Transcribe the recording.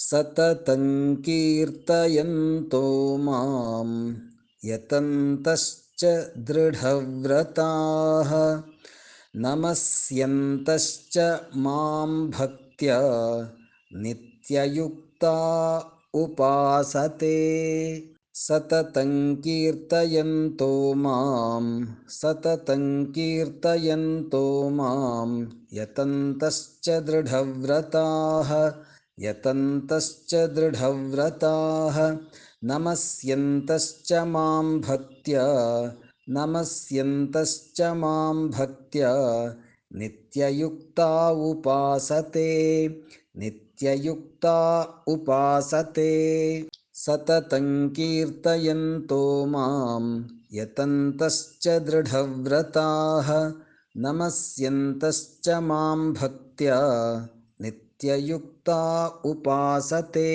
सततं कीर्तयन्तो मां यतन्तश्च दृढव्रताः नमस्यन्तश्च मां भक्त्या नित्ययुक्ता उपासते सततं कीर्तयन्तो मां सततं कीर्तयन्तो मां यतन्तश्च दृढव्रताः यतन्तश्च दृढव्रताः नमस्यन्तश्च मां भक्त्या नमस्यन्तश्च मां भक्त्या नित्ययुक्ता उपासते नित्ययुक्ता उपासते। सततं कीर्तयन्तो मां यतन्तश्च दृढव्रताः नमस्यन्तश्च मां भक्त्या नित्ययुक्ता उपासते